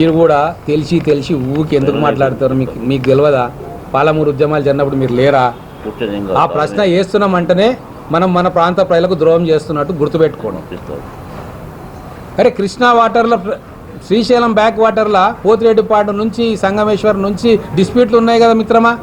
మీరు కూడా తెలిసి తెలిసి ఊకి ఎందుకు మాట్లాడతారు? మీకు మీకు తెలియదా? పాలమూరు ఉద్యమాలు జరిగినప్పుడు మీరు లేరా? ఆ ప్రశ్న వేస్తున్నాం అంటేనే మనం మన ప్రాంత ప్రజలకు ద్రోహం చేస్తున్నట్టు గుర్తుపెట్టుకోవడం అరే కృష్ణా వాటర్ల శ్రీశైలం బ్యాక్ వాటర్ల పోతిరెడ్డిపాడు నుంచి సంగమేశ్వరం నుంచి డిస్ప్యూట్లు ఉన్నాయి కదా మిత్రమా?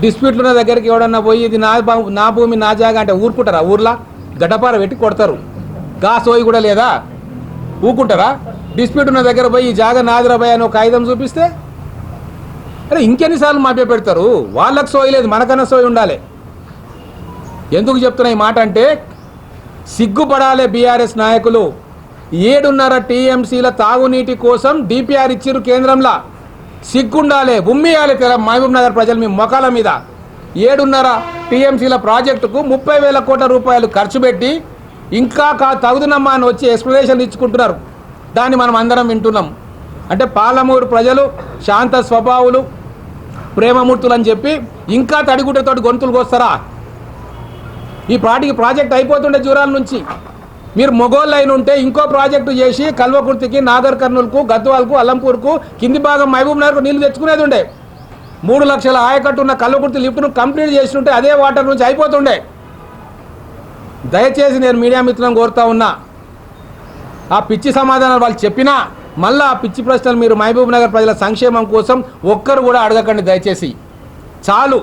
డిస్ప్యూట్లు ఉన్న దగ్గరికి ఎవడన్నా పోయి ఇది నా నా భూమి నా జాగా అంటే ఊరుకుంటారా? ఊర్లా? గడ్డపార పెట్టి కొడతారు. గా సోయి కూడా లేదా? ఊకుంటారా డిస్ప్యూట్ ఉన్న దగ్గర పోయి ఈ జాగ నాదిరాబాయ్ అని ఒక ఆయుధం చూపిస్తే? అరే ఇంకెన్నిసార్లు మాపే పెడతారు? వాళ్ళకి సోయి లేదు మనకన్నా సోయి ఉండాలి. ఎందుకు చెప్తున్నా ఈ మాట అంటే సిగ్గుపడాలి బీఆర్ఎస్ నాయకులు. ఏడున్నర టీఎంసీల తాగునీటి కోసం డిపిఆర్ ఇచ్చిరు కేంద్రంలో. సిగ్గుండాలి ఉమ్మియాలి తెల మహబూబ్ నగర్ ప్రజలు మీ మొఖాల మీద. ఏడున్నర టీఎంసీల ప్రాజెక్టుకు ముప్పై వేల కోట్ల రూపాయలు ఖర్చు పెట్టి ఇంకా కా తగుదనమ్మా అని వచ్చి ఎక్స్ప్లెనేషన్ ఇచ్చుకుంటున్నారు. దాన్ని మనం అందరం వింటున్నాం. అంటే పాలమూరు ప్రజలు శాంత స్వభావులు ప్రేమమూర్తులు అని చెప్పి ఇంకా తడిగుడ్డతోటి గొంతులు కోస్తారా? ఈ పాటికి ప్రాజెక్ట్ అయిపోతుండే జూరాల నుంచి. మీరు మొగోళ్ళు అయిన ఉంటే ఇంకో ప్రాజెక్టు చేసి కల్వకుర్తికి నాగర్ కర్నూలుకు గద్వాల్కు అల్లంపూర్కు కింది భాగం మహబూబ్ నగర్కు నీళ్ళు తెచ్చుకునేది ఉండే. మూడు లక్షల ఆయకట్టు ఉన్న కల్వకుర్తి లిఫ్ట్ను కంప్లీట్ చేస్తుంటే అదే వాటర్ నుంచి అయిపోతుండే. దయచేసి నేను మీడియా మిత్రం కోరుతా ఉన్నా. ఆ పిచ్చి సమాధానాలు వాళ్ళు చెప్పినా మళ్ళీ ఆ పిచ్చి ప్రశ్నలు మీరు మహబూబ్ నగర్ ప్రజల సంక్షేమం కోసం ఒక్కరు కూడా అడగకండి దయచేసి. చాలు.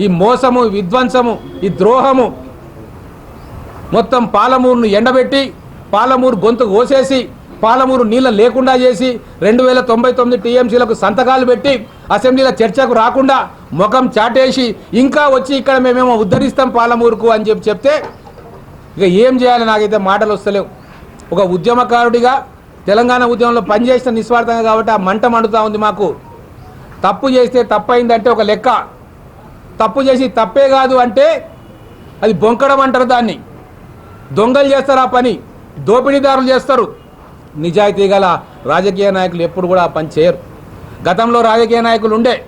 ఈ మోసము విధ్వంసము ఈ ద్రోహము మొత్తం పాలమూరును ఎండబెట్టి పాలమూరు గొంతు కోసేసి పాలమూరు నీళ్ళ లేకుండా చేసి రెండు వేల తొంభై తొమ్మిది టీఎంసీలకు సంతకాలు పెట్టి అసెంబ్లీల చర్చకు రాకుండా ముఖం చాటేసి ఇంకా వచ్చి ఇక్కడ మేమేమో ఉద్ధరిస్తాం పాలమూరుకు అని చెప్పి చెప్తే ఇక ఏం చేయాలి? నాకైతే మాటలు వస్తలేవు. ఒక ఉద్యమకారుడిగా తెలంగాణ ఉద్యమంలో పనిచేసిన నిస్వార్థంగా కాబట్టి ఆ మంట మండుతా ఉంది మాకు. తప్పు చేస్తే తప్పైందంటే ఒక లెక్క. తప్పు చేసి తప్పే కాదు అంటే అది బొంకడం అంటారు దాన్ని. దొంగలు చేస్తారు ఆ పని దోపిడీదారులు చేస్తారు. నిజాయితీ గల రాజకీయ నాయకులు ఎప్పుడు కూడా ఆ పని చేయరు. గతంలో రాజకీయ నాయకులు ఉండే.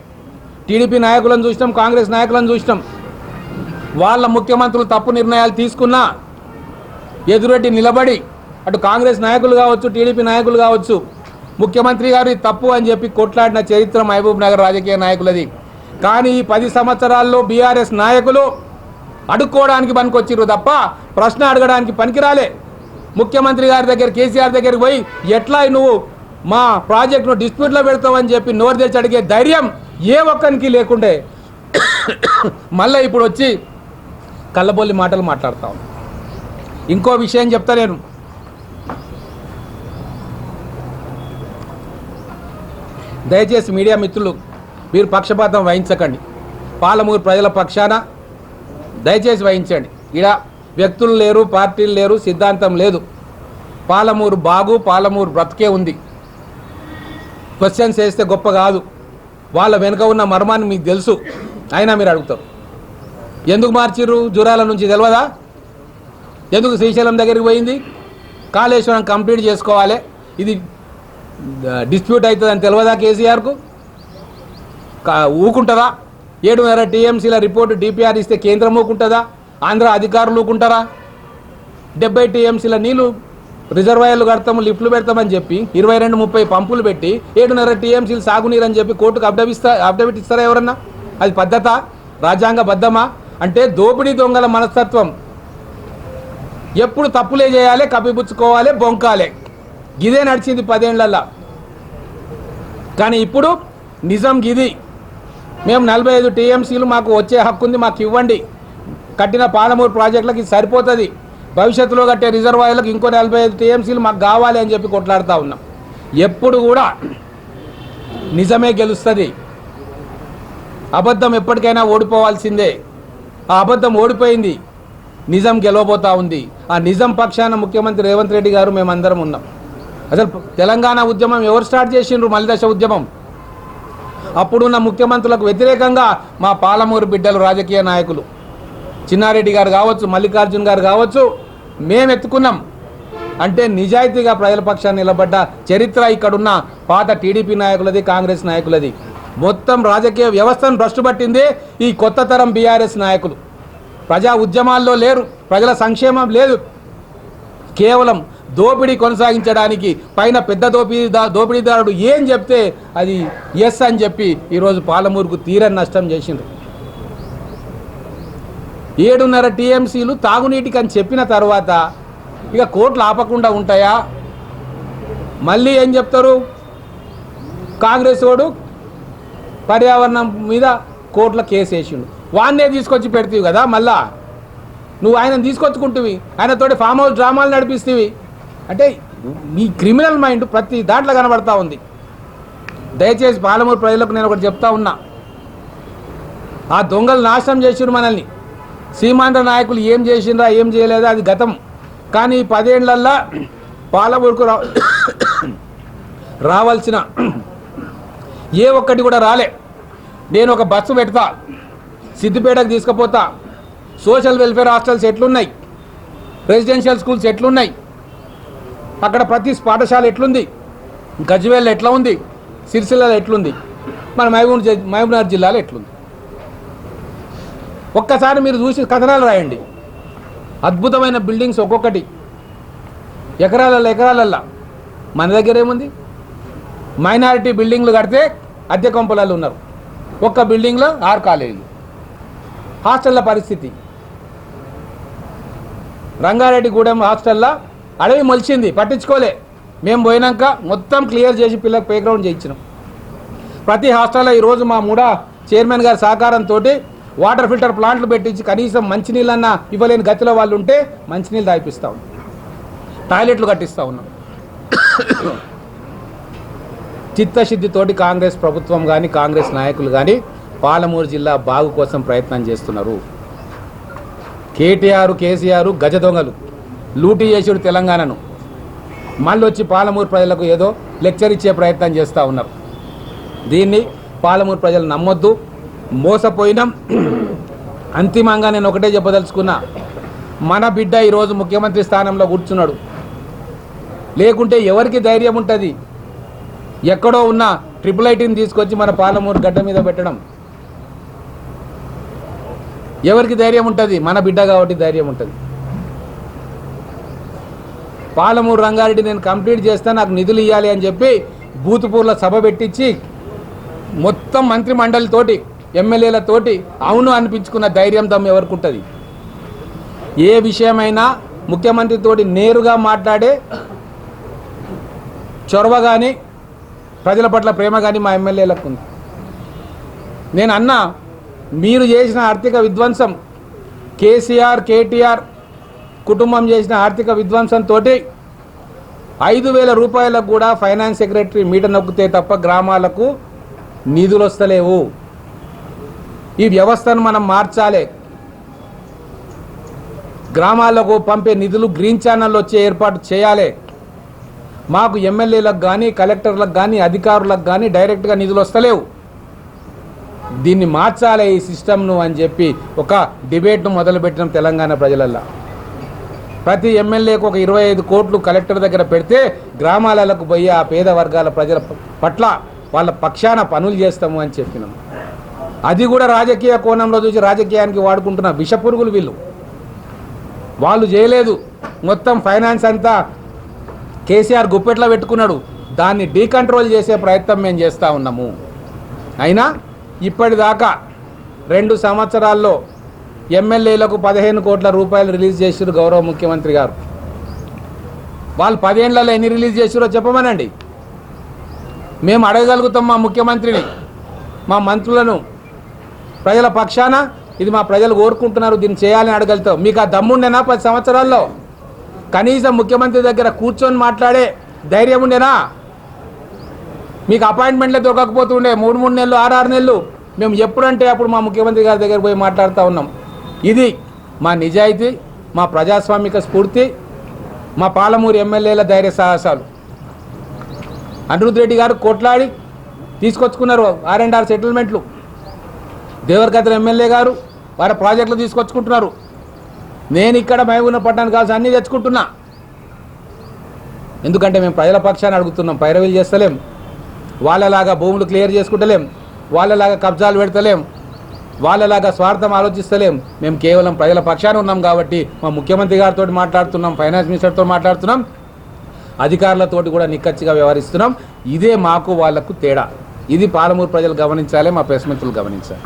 టీడీపీ నాయకులను చూసినాం కాంగ్రెస్ నాయకులను చూసినాం. వాళ్ళ ముఖ్యమంత్రులు తప్పు నిర్ణయాలు తీసుకున్నా ఎదురెట్టి నిలబడి అటు కాంగ్రెస్ నాయకులు కావచ్చు టీడీపీ నాయకులు కావచ్చు ముఖ్యమంత్రి గారు ఇది తప్పు అని చెప్పి కొట్లాడిన చరిత్ర మహబూబ్ నగర్ రాజకీయ నాయకులది. కానీ ఈ పది సంవత్సరాల్లో బీఆర్ఎస్ నాయకులు అడుక్కోవడానికి పనికొచ్చిర్రు తప్ప ప్రశ్న అడగడానికి పనికిరాలే. ముఖ్యమంత్రి గారి దగ్గర కేసీఆర్ దగ్గరికి పోయి ఎట్లా నువ్వు మా ప్రాజెక్టును డిస్ప్యూట్లో పెడతావని చెప్పి నోరు తెచ్చి అడిగే ధైర్యం ఏ ఒక్కరికి లేకుండే. మళ్ళీ ఇప్పుడు వచ్చి కళ్ళబొల్లి మాటలు మాట్లాడతాం ఇంకో విషయం చెప్తా నేను. దయచేసి మీడియా మిత్రులు మీరు పక్షపాతం వహించకండి. పాలమూరు ప్రజల పక్షాన దయచేసి వహించండి. ఇలా వ్యక్తులు లేరు పార్టీలు లేరు సిద్ధాంతం లేదు. పాలమూరు బాగు పాలమూరు బ్రతికే ఉంది. క్వశ్చన్స్ వేస్తే గొప్ప కాదు. వాళ్ళ వెనుక ఉన్న మర్మాన్ని మీకు తెలుసు. అయినా మీరు అడుగుతారు. ఎందుకు మార్చిర్రు? జురాల నుంచి తెలియదా ఎందుకు శ్రీశైలం దగ్గరికి పోయింది? కాళేశ్వరం కంప్లీట్ చేసుకోవాలి. ఇది డిస్ప్యూట్ అవుతుందని తెలియదా కేసీఆర్కు? కా ఊకుంటుందా? ఏడున్నర టీఎంసీల రిపోర్టు డిపిఆర్ ఇస్తే కేంద్రం ఊకుంటుందా? ఆంధ్ర అధికారులు ఊకుంటారా? డెబ్బై టీఎంసీల నీళ్ళు రిజర్వాయర్లు కడతాము లిఫ్ట్లు పెడతామని చెప్పి ఇరవై రెండు ముప్పై పంపులు పెట్టి ఏడున్నర టీఎంసీలు సాగునీరు అని చెప్పి కోర్టుకు అప్డవిస్తా అప్డవిట్ ఇస్తారా ఎవరన్నా? అది పద్ధత? రాజ్యాంగ బద్ధమా? అంటే దోపిడీ దొంగల మనస్తత్వం. ఎప్పుడు తప్పులే చేయాలి కప్పిపుచ్చుకోవాలి బొంకాలే. గిదే నడిచింది పదేళ్ళల్లా కానీ ఇప్పుడు నిజం గిది. మేము నలభై ఐదు టీఎంసీలు మాకు వచ్చే హక్కు ఉంది మాకు ఇవ్వండి. కట్టిన పాలమూరు ప్రాజెక్టులకు ఇది సరిపోతుంది. భవిష్యత్తులో కట్టే రిజర్వాయర్లకు ఇంకో నలభై ఐదు టీఎంసీలు మాకు కావాలి అని చెప్పి కొట్లాడుతూ ఉన్నాం. ఎప్పుడు కూడా నిజమే గెలుస్తుంది. అబద్ధం ఎప్పటికైనా ఓడిపోవాల్సిందే. ఆ అబద్ధం ఓడిపోయింది. నిజం గెలవబోతా ఉంది. ఆ నిజం పక్షాన ముఖ్యమంత్రి రేవంత్ రెడ్డి గారు మేమందరం ఉన్నాం. అసలు తెలంగాణ ఉద్యమం ఎవరు స్టార్ట్ చేసిండ్రు? మలిదశ ఉద్యమం. అప్పుడున్న ముఖ్యమంత్రులకు వ్యతిరేకంగా మా పాలమూరు బిడ్డలు రాజకీయ నాయకులు. చిన్నారెడ్డి గారు కావచ్చు మల్లికార్జున్ గారు కావచ్చు మేము ఎత్తుకున్నాం అంటే నిజాయితీగా ప్రజల పక్షాన్ని నిలబడ్డ చరిత్ర ఇక్కడున్న పాత టీడీపీ నాయకులది కాంగ్రెస్ నాయకులది. మొత్తం రాజకీయ వ్యవస్థను భ్రష్టు పట్టిందే ఈ కొత్త తరం బీఆర్ఎస్ నాయకులు. ప్రజా ఉద్యమాల్లో లేరు ప్రజల సంక్షేమం లేదు. కేవలం దోపిడీ కొనసాగించడానికి పైన పెద్ద దోపిడీ దోపిడీదారుడు ఏం చెప్తే అది ఎస్ అని చెప్పి ఈరోజు పాలమూరుకు తీరని నష్టం చేసిండ్రు. ఏడున్నర టీఎంసీలు తాగునీటికి అని చెప్పిన తర్వాత ఇక కోట్లు ఆపకుండా ఉంటాయా? మళ్ళీ ఏం చెప్తారు? కాంగ్రెస్ వాడు పర్యావరణం మీద కోర్టుల కేసు వేసిండు. వాన్నే తీసుకొచ్చి పెడతావు కదా మళ్ళా. నువ్వు ఆయన తీసుకొచ్చుకుంటువి. ఆయనతోటి ఫామ్ హౌస్ డ్రామాలు నడిపిస్తేవి. అంటే మీ క్రిమినల్ మైండ్ ప్రతి దాంట్లో కనబడతా ఉంది. దయచేసి పాలమూరు ప్రజలకు నేను ఒకటి చెప్తా ఉన్నా. ఆ దొంగలు నాశనం చేసిరు మనల్ని. సీమాంధ్ర నాయకులు ఏం చేసిండ్రా ఏం చేయలేదా అది గతం. కానీ పదేళ్ళల్లా పాలమూరుకు రా రావాల్సిన ఏ ఒక్కటి కూడా రాలే. నేను ఒక బస్సు పెడతా సిద్దిపేటకు తీసుకుపోతా. సోషల్ వెల్ఫేర్ హాస్టల్స్ ఎట్లున్నాయి? రెసిడెన్షియల్ స్కూల్స్ ఎట్లున్నాయి? అక్కడ ప్రతి పాఠశాల ఎట్లుంది? గజ్వేల్ ఎట్లా ఉంది సిరిసిల్లలో ఎట్లుంది? మన మహబూబ్ మహబూబ్నగర్ జిల్లాలో ఎట్లుంది? ఒక్కసారి మీరు చూసి కథనాలు రాయండి. అద్భుతమైన బిల్డింగ్స్ ఒక్కొక్కటి. ఎకరాలలో ఎకరాలల్లా. మన దగ్గర ఏముంది? మైనారిటీ బిల్డింగ్లు కడితే అద్దె కొంపలలో ఉన్నారు. ఒక్క బిల్డింగ్లో ఆరు కాలేజీలు. హాస్టల్ల పరిస్థితి. రంగారెడ్డిగూడెం హాస్టల్లో అడవి మొలిచింది పట్టించుకోలే. మేము పోయినాక మొత్తం క్లియర్ చేసి పిల్లలకు ప్లే గ్రౌండ్ చేయించినాం. ప్రతి హాస్టల్లో ఈరోజు మా మూడా చైర్మన్ గారి సహకారంతో వాటర్ ఫిల్టర్ ప్లాంట్లు పెట్టించి కనీసం మంచినీళ్ళన్నా ఇవ్వలేని గతిలో వాళ్ళు ఉంటే మంచినీళ్ళు తాగిపిస్తూ ఉన్నాం. టాయిలెట్లు కట్టిస్తూ ఉన్నాం. చిత్తశుద్ధితోటి కాంగ్రెస్ ప్రభుత్వం కానీ కాంగ్రెస్ నాయకులు కానీ పాలమూరు జిల్లా బాగు కోసం ప్రయత్నం చేస్తున్నారు. కేటీఆర్ కేసీఆర్ గజ దొంగలు. లూటీ చేసాడు తెలంగాణను. మళ్ళీ వచ్చి పాలమూరు ప్రజలకు ఏదో లెక్చర్ ఇచ్చే ప్రయత్నం చేస్తూ ఉన్నారు. దీన్ని పాలమూరు ప్రజలు నమ్మొద్దు. మోసపోయినాం. అంతిమంగా నేను ఒకటే చెప్పదలుచుకున్నా. మన బిడ్డ ఈరోజు ముఖ్యమంత్రి స్థానంలో కూర్చున్నాడు. లేకుంటే ఎవరికి ధైర్యం ఉంటుంది? ఎక్కడో ఉన్న ట్రిపుల్ ఐటీని తీసుకొచ్చి మన పాలమూరు గడ్డ మీద పెట్టడం. ఎవరికి ధైర్యం ఉంటుంది? మన బిడ్డ కాబట్టి ధైర్యం ఉంటుంది. పాలమూరు రంగారెడ్డి నేను కంప్లీట్ చేస్తే నాకు నిధులు ఇవ్వాలి అని చెప్పి బూతుపూర్లో సభ పెట్టించి మొత్తం మంత్రి మండలితోటి ఎమ్మెల్యేలతోటి అవును అనిపించుకున్న ధైర్యం దమ్ ఎవరికి ఉంటుంది? ఏ విషయమైనా ముఖ్యమంత్రితోటి నేరుగా మాట్లాడే చొరవ కానీ ప్రజల పట్ల ప్రేమ కానీ మా ఎమ్మెల్యేలకు ఉంది. నేను అన్నా మీరు చేసిన ఆర్థిక విధ్వంసం కేసీఆర్ కేటీఆర్ కుటుంబం చేసిన ఆర్థిక విధ్వంసంతో ఐదు వేల రూపాయలకు కూడా ఫైనాన్స్ సెక్రటరీ మీట నొక్కితే తప్ప గ్రామాలకు నిధులు వస్తలేవు. ఈ వ్యవస్థను మనం మార్చాలి. గ్రామాలకు పంపే నిధులు గ్రీన్ ఛానల్ వచ్చే ఏర్పాటు చేయాలి. మాకు ఎమ్మెల్యేలకు కానీ కలెక్టర్లకు కానీ అధికారులకు కానీ డైరెక్ట్గా నిధులు వస్తలేవు. దీన్ని మార్చాలి ఈ సిస్టమ్ను అని చెప్పి ఒక డిబేట్ను మొదలుపెట్టిన తెలంగాణ ప్రజలల్లో. ప్రతి ఎమ్మెల్యేకు ఒక ఇరవై ఐదు కోట్లు కలెక్టర్ దగ్గర పెడితే గ్రామాలకు పోయి ఆ పేద వర్గాల ప్రజల పట్ల వాళ్ళ పక్షాన పనులు చేస్తాము అని చెప్పినాం. అది కూడా రాజకీయ కోణంలో చూసి రాజకీయానికి వాడుకుంటున్న విషపురుగులు వీళ్ళు. వాళ్ళు చేయలేదు. మొత్తం ఫైనాన్స్ అంతా కేసీఆర్ గుప్పెట్లో పెట్టుకున్నాడు. దాన్ని డీకంట్రోల్ చేసే ప్రయత్నం మేము చేస్తూ ఉన్నాము. అయినా ఇప్పటిదాకా రెండు సంవత్సరాల్లో ఎమ్మెల్యేలకు పదిహేను కోట్ల రూపాయలు రిలీజ్ చేశారు గౌరవ ముఖ్యమంత్రి గారు. వాళ్ళు పదేళ్ళలో ఎన్ని రిలీజ్ చేశారో చెప్పమనండి. మేము అడగగలుగుతాం మా ముఖ్యమంత్రిని మా మంత్రులను. ప్రజల పక్షాన ఇది మా ప్రజలు కోరుకుంటున్నారు దీన్ని చేయాలని అడగలుగుతాం. మీకు ఆ దమ్ముండేనా పది సంవత్సరాల్లో? కనీసం ముఖ్యమంత్రి దగ్గర కూర్చొని మాట్లాడే ధైర్యం ఉండేనా? మీకు అపాయింట్మెంట్లే దొరకకపోతుండే మూడు మూడు నెలలు ఆరు ఆరు నెలలు. మేము ఎప్పుడంటే అప్పుడు మా ముఖ్యమంత్రి గారి దగ్గర పోయి మాట్లాడుతూ ఉన్నాం. ఇది మా నిజాయితీ మా ప్రజాస్వామిక స్ఫూర్తి మా పాలమూరు ఎమ్మెల్యేల ధైర్య సాహసాలు. అనిరుద్ రెడ్డి గారు కొట్లాడి తీసుకొచ్చుకున్నారు ఆర్ అండ్ ఆర్ సెటిల్మెంట్లు. దేవరకద్ర ఎమ్మెల్యే గారు వారి ప్రాజెక్టులు తీసుకొచ్చుకుంటున్నారు. నేను ఇక్కడ మహబూబ్నగర్ పట్టణానికి కావాల్సిన అన్నీ తెచ్చుకుంటున్నా. ఎందుకంటే మేము ప్రజల పక్షాన్ని అడుగుతున్నాం పైరవీలు చేస్తలేం. వాళ్ళలాగా భూములు క్లియర్ చేసుకుంటలేం. వాళ్ళలాగా కబ్జాలు పెడతలేం. వాళ్ళలాగా స్వార్థం ఆలోచిస్తలేం. మేము కేవలం ప్రజల పక్షాన ఉన్నాం కాబట్టి మా ముఖ్యమంత్రి గారితో మాట్లాడుతున్నాం ఫైనాన్స్ మినిస్టర్తో మాట్లాడుతున్నాం అధికారులతోటి కూడా నిక్కచ్చిగా వ్యవహరిస్తున్నాం. ఇదే మాకు వాళ్ళకు తేడా. ఇది పాలమూరు ప్రజలు గమనించాలి మా ప్రెస్ మిత్రులు గమనించాలి.